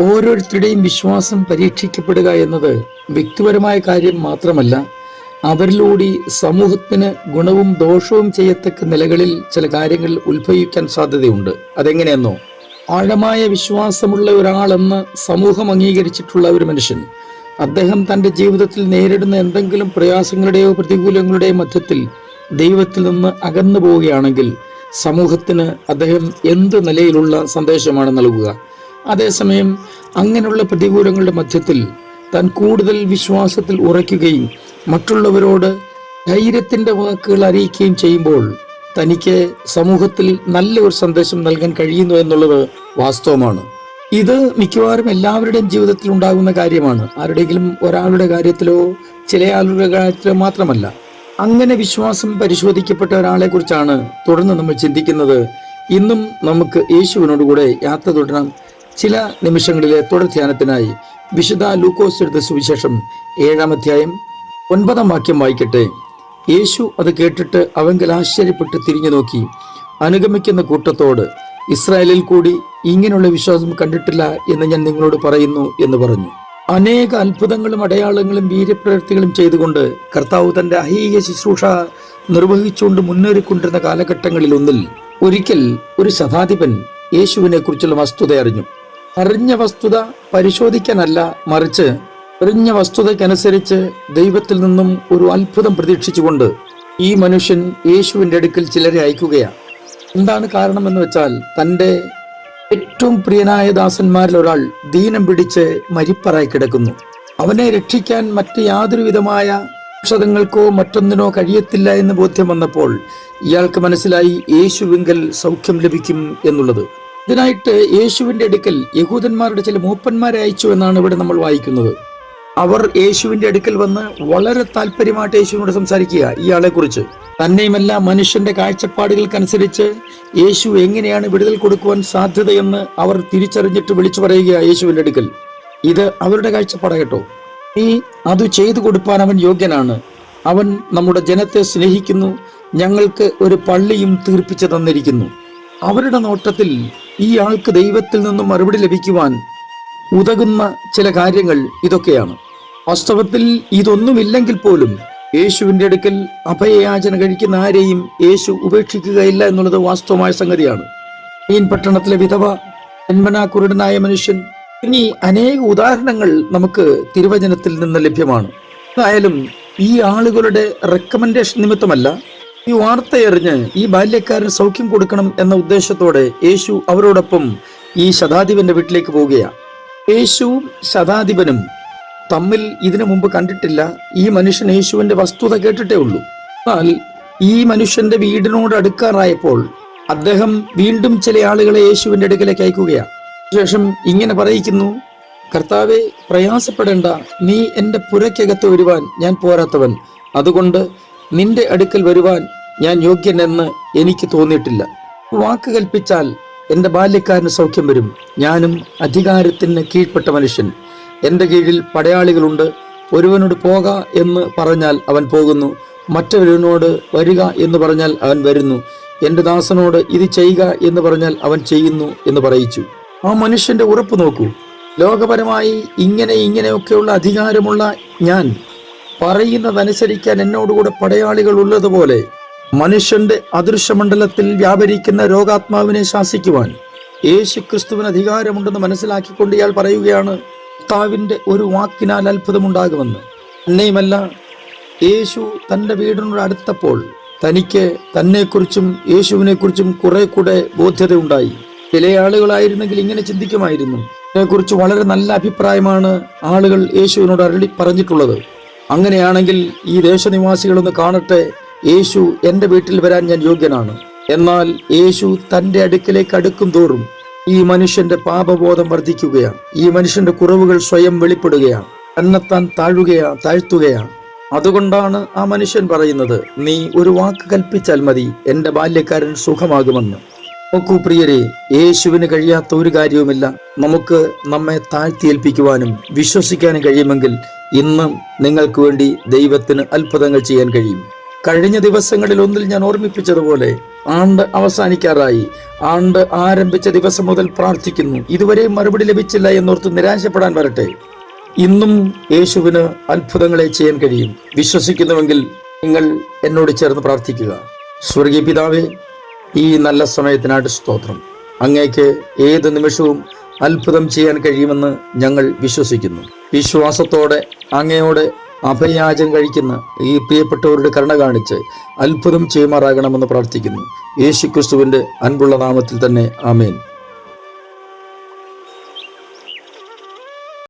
ഓരോരുത്തരുടെയും വിശ്വാസം പരീക്ഷിക്കപ്പെടുക എന്നത് വ്യക്തിപരമായ കാര്യം മാത്രമല്ല അവരിലൂടെ സമൂഹത്തിന് ഗുണവും ദോഷവും ചെയ്യത്തക്ക നിലകളിൽ ചില കാര്യങ്ങൾ ഉത്ഭവിക്കാൻ സാധ്യതയുണ്ട്. അതെങ്ങനെയെന്നോ? ആഴമായ വിശ്വാസമുള്ള ഒരാളെന്ന് സമൂഹം അംഗീകരിച്ചിട്ടുള്ള ഒരു മനുഷ്യൻ അദ്ദേഹം തന്റെ ജീവിതത്തിൽ നേരിടുന്ന എന്തെങ്കിലും പ്രയാസങ്ങളുടെയോ പ്രതികൂലങ്ങളുടെയോ മധ്യത്തിൽ ദൈവത്തിൽ നിന്ന് അകന്നു പോവുകയാണെങ്കിൽ സമൂഹത്തിന് അദ്ദേഹം എന്ത് നിലയിലുള്ള സന്ദേശമാണ് നൽകുക? അതേസമയം അങ്ങനെയുള്ള പ്രതികൂലങ്ങളുടെ മധ്യത്തിൽ താൻ കൂടുതൽ വിശ്വാസത്തിൽ ഉറയ്ക്കുകയും മറ്റുള്ളവരോട് ധൈര്യത്തിന്റെ വാക്കുകൾ അറിയിക്കുകയും ചെയ്യുമ്പോൾ തനിക്ക് സമൂഹത്തിൽ നല്ല ഒരു സന്ദേശം നൽകാൻ കഴിയുന്നു എന്നുള്ളത് വാസ്തവമാണ്. ഇത് മിക്കവാറും എല്ലാവരുടെയും ജീവിതത്തിൽ ഉണ്ടാകുന്ന കാര്യമാണ്. ആരുടെയെങ്കിലും ഒരാളുടെ കാര്യത്തിലോ ചില ആളുടെ കാര്യത്തിലോ മാത്രമല്ല. അങ്ങനെ വിശ്വാസം പരിശോധിക്കപ്പെട്ട ഒരാളെ കുറിച്ചാണ് തുടർന്ന് നമ്മൾ ചിന്തിക്കുന്നത്. ഇന്നും നമുക്ക് യേശുവിനോടുകൂടെ യാത്ര തുടരാം. ചില നിമിഷങ്ങളിലെ തുടർ ധ്യാനത്തിനായി വിശുദ്ധ ലൂക്കോസ് എടുത്ത സുവിശേഷം ഏഴാം അധ്യായം ഒൻപതാം വാക്യം വായിക്കട്ടെ. യേശു അത് കേട്ടിട്ട് അവങ്കിൽ ആശ്ചര്യപ്പെട്ട് തിരിഞ്ഞു നോക്കി. അനുഗമിക്കുന്ന കൂട്ടത്തോട് ഇസ്രായേലിൽ കൂടി ഇങ്ങനെയുള്ള വിശ്വാസം കണ്ടിട്ടില്ല എന്ന് ഞാൻ നിങ്ങളോട് പറയുന്നു എന്ന് പറഞ്ഞു. അനേക അത്ഭുതങ്ങളും അടയാളങ്ങളും വീര്യപ്രവൃത്തികളും ചെയ്തുകൊണ്ട് കർത്താവ് തന്റെ അഹീയ ശുശ്രൂഷ നിർവഹിച്ചുകൊണ്ട് മുന്നേറിക്കൊണ്ടിരുന്ന കാലഘട്ടങ്ങളിൽ ഒന്നിൽ ഒരിക്കൽ ഒരു ശതാധിപൻ യേശുവിനെ കുറിച്ചുള്ള വസ്തുത അറിഞ്ഞു. അറിഞ്ഞ വസ്തുത പരിശോധിക്കാനല്ല മറിച്ച് അറിഞ്ഞ വസ്തുതയ്ക്കനുസരിച്ച് ദൈവത്തിൽ നിന്നും ഒരു അത്ഭുതം പ്രതീക്ഷിച്ചുകൊണ്ട് ഈ മനുഷ്യൻ യേശുവിന്റെ അടുക്കൽ ചിലരെ അയക്കുകയാണ്. എന്താണ് കാരണമെന്ന് വെച്ചാൽ തന്റെ ഏറ്റവും പ്രിയനായ ദാസന്മാരിൽ ഒരാൾ ദീനം പിടിച്ച് മരിപ്പറായി കിടക്കുന്നു. അവനെ രക്ഷിക്കാൻ മറ്റ് യാതൊരു വിധമായ ഔഷധങ്ങൾക്കോ മറ്റൊന്നിനോ കഴിയത്തില്ല എന്ന് ബോധ്യം വന്നപ്പോൾ ഇയാൾക്ക് മനസ്സിലായി യേശുവിങ്കൽ സൗഖ്യം ലഭിക്കും എന്നുള്ളത്. ഇതിനായിട്ട് യേശുവിന്റെ അടുക്കൽ യഹൂദന്മാരുടെ ചില മൂപ്പന്മാരെ അയച്ചു എന്നാണ് ഇവിടെ നമ്മൾ വായിക്കുന്നത്. അവർ യേശുവിന്റെ അടുക്കൽ വന്ന് വളരെ താല്പര്യമായിട്ട് യേശുവിനോട് സംസാരിക്കുക ഇയാളെ കുറിച്ച് തന്നെയുമല്ല മനുഷ്യന്റെ കാഴ്ചപ്പാടുകൾക്കനുസരിച്ച് യേശു എങ്ങനെയാണ് വിടുതൽ കൊടുക്കുവാൻ സാധ്യതയെന്ന് അവർ തിരിച്ചറിഞ്ഞിട്ട് വിളിച്ചു പറയുക യേശുവിന്റെ അടുക്കൽ. ഇത് അവരുടെ കാഴ്ചപ്പാട കേട്ടോ. ഈ അത് ചെയ്തു കൊടുപ്പാൻ അവൻ യോഗ്യനാണ്. അവൻ നമ്മുടെ ജനത്തെ സ്നേഹിക്കുന്നു ഞങ്ങൾക്ക് ഒരു പള്ളിയും തീർപ്പിച്ചു തന്നിരിക്കുന്നു. അവരുടെ നോട്ടത്തിൽ ഈ ആൾക്ക് ദൈവത്തിൽ നിന്നും മറുപടി ലഭിക്കുവാൻ ഉതകുന്ന ചില കാര്യങ്ങൾ ഇതൊക്കെയാണ്. വാസ്തവത്തിൽ ഇതൊന്നുമില്ലെങ്കിൽ പോലും യേശുവിന്റെ അടുക്കൽ അഭയയാചന കഴിക്കുന്ന ആരെയും യേശു ഉപേക്ഷിക്കുകയില്ല എന്നുള്ളത് വാസ്തവമായ സംഗതിയാണ്. മീൻ പട്ടണത്തിലെ വിധവ ജന്മനാ കുരുടനായ മനുഷ്യൻ. ഇനി അനേക ഉദാഹരണങ്ങൾ നമുക്ക് തിരുവചനത്തിൽ നിന്ന് ലഭ്യമാണ്. എന്തായാലും ഈ ആളുകളുടെ റെക്കമെൻഡേഷൻ നിമിത്തമല്ല ഈ വാർത്തയറിഞ്ഞ് ഈ ബാല്യക്കാരൻ സൗഖ്യം കൊടുക്കണം എന്ന ഉദ്ദേശത്തോടെ യേശു അവരോടൊപ്പം ഈ ശതാധിപന്റെ വീട്ടിലേക്ക് പോവുകയാണ്. യേശുവും ശതാധിപനും തമ്മിൽ ഇതിനു മുമ്പ് കണ്ടിട്ടില്ല. ഈ മനുഷ്യൻ യേശുവിന്റെ വസ്തുത കേട്ടിട്ടേ ഉള്ളൂ. എന്നാൽ ഈ മനുഷ്യന്റെ വീടിനോട് അടുക്കാറായപ്പോൾ അദ്ദേഹം വീണ്ടും ചില ആളുകളെ യേശുവിന്റെ അടുക്കലേക്ക് അയക്കുകയാണ്. ശേഷം ഇങ്ങനെ പറയിക്കുന്നു കർത്താവെ പ്രയാസപ്പെടേണ്ട. നീ എന്റെ പുരയ്ക്കകത്ത് വരുവാൻ ഞാൻ പോരാത്തവൻ. അതുകൊണ്ട് നിന്റെ അടുക്കൽ വരുവാൻ ഞാൻ യോഗ്യനെന്ന് എനിക്ക് തോന്നിയിട്ടില്ല. വാക്ക് കൽപ്പിച്ചാൽ എന്റെ ബാല്യക്കാരന് സൗഖ്യം വരും. ഞാനും അധികാരത്തിന് കീഴ്പ്പെട്ട മനുഷ്യൻ. എന്റെ കീഴിൽ പടയാളികളുണ്ട്. ഒരുവനോട് പോക എന്ന് പറഞ്ഞാൽ അവൻ പോകുന്നു. മറ്റൊരുവനോട് വരിക എന്ന് പറഞ്ഞാൽ അവൻ വരുന്നു. എന്റെ ദാസനോട് ഇത് ചെയ്യുക എന്ന് പറഞ്ഞാൽ അവൻ ചെയ്യുന്നു എന്ന് പറയിച്ചു. ആ മനുഷ്യന്റെ ഉറപ്പ് നോക്കൂ. ലോകപരമായി ഇങ്ങനെ ഇങ്ങനെയൊക്കെയുള്ള അധികാരമുള്ള ഞാൻ പറയുന്നതനുസരിക്കാൻ എന്നോടുകൂടെ പടയാളികൾ ഉള്ളതുപോലെ മനുഷ്യന്റെ അദൃശ്യമണ്ഡലത്തിൽ വ്യാപരിക്കുന്ന രോഗാത്മാവിനെ ശാസിക്കുവാൻ യേശു ക്രിസ്തുവിന് അധികാരമുണ്ടെന്ന് മനസ്സിലാക്കിക്കൊണ്ട് ഇയാൾ പറയുകയാണ് താവിന്റെ ഒരു വാക്കിനാൽ അത്ഭുതമുണ്ടാകുമെന്ന്. തന്നെയുമല്ല യേശു തന്റെ വീടിനോട് അടുത്തപ്പോൾ തനിക്ക് തന്നെക്കുറിച്ചും യേശുവിനെക്കുറിച്ചും കുറെ കൂടെ ബോധ്യതയുണ്ടായി. ചില ആളുകളായിരുന്നെങ്കിൽ ഇങ്ങനെ ചിന്തിക്കുമായിരുന്നു. ഇതിനെക്കുറിച്ച് വളരെ നല്ല അഭിപ്രായമാണ് ആളുകൾ യേശുവിനോട് അരളി പറഞ്ഞിട്ടുള്ളത്. അങ്ങനെയാണെങ്കിൽ ഈ ദേശനിവാസികളൊന്ന് കാണട്ടെ. യേശു എന്റെ വീട്ടിൽ വരാൻ ഞാൻ യോഗ്യനാണ്. എന്നാൽ യേശു തന്റെ അടുക്കിലേക്ക് അടുക്കും തോറും ഈ മനുഷ്യന്റെ പാപബോധം വർദ്ധിക്കുകയാണ്. ഈ മനുഷ്യന്റെ കുറവുകൾ സ്വയം വെളിപ്പെടുകയാണ്. തന്നെത്താൻ താഴുകയാ താഴ്ത്തുകയാണ് അതുകൊണ്ടാണ് ആ മനുഷ്യൻ പറയുന്നത് നീ ഒരു വാക്ക് കൽപ്പിച്ചാൽ മതി എന്റെ ബാല്യക്കാരൻ സുഖമാകുമെന്ന്. നോക്കൂ പ്രിയരെ യേശുവിന് കഴിയാത്ത ഒരു കാര്യവുമില്ല. നമുക്ക് നമ്മെ താഴ്ത്തിയേൽപ്പിക്കുവാനും വിശ്വസിക്കാനും കഴിയുമെങ്കിൽ ഇന്നും നിങ്ങൾക്ക് വേണ്ടി ദൈവത്തിന് അത്ഭുതങ്ങൾ ചെയ്യാൻ കഴിയും. കഴിഞ്ഞ ദിവസങ്ങളിൽ ഒന്നിൽ ഞാൻ ഓർമ്മിപ്പിച്ചതുപോലെ ആണ്ട് അവസാനിക്കാറായി. ആണ്ട് ആരംഭിച്ച ദിവസം മുതൽ പ്രാർത്ഥിക്കുന്നു. ഇതുവരെ മറുപടി ലഭിച്ചില്ല എന്നോർത്ത് നിരാശപ്പെടാൻ വരട്ടെ. ഇന്നും യേശുവിന് അത്ഭുതങ്ങളെ ചെയ്യാൻ കഴിയും. വിശ്വസിക്കുന്നുവെങ്കിൽ നിങ്ങൾ എന്നോട് ചേർന്ന് പ്രാർത്ഥിക്കുക. സ്വർഗീയ പിതാവേ ഈ നല്ല സമയത്തിനായിട്ട് സ്തോത്രം. അങ്ങേക്ക് ഏത് നിമിഷവും അത്ഭുതം ചെയ്യാൻ കഴിയുമെന്ന് ഞങ്ങൾ വിശ്വസിക്കുന്നു. വിശ്വാസത്തോടെ അങ്ങയോടെ അഭയാചം കഴിക്കുന്ന ഈ പ്രിയപ്പെട്ടവരുടെ കരുണ കാണിച്ച് അത്ഭുതം ചെയ്യുമാറാകണമെന്ന് പ്രാർത്ഥിക്കുന്നു. യേശു ക്രിസ്തുവിന്റെ അൻപുള്ള നാമത്തിൽ തന്നെ ആമേൻ.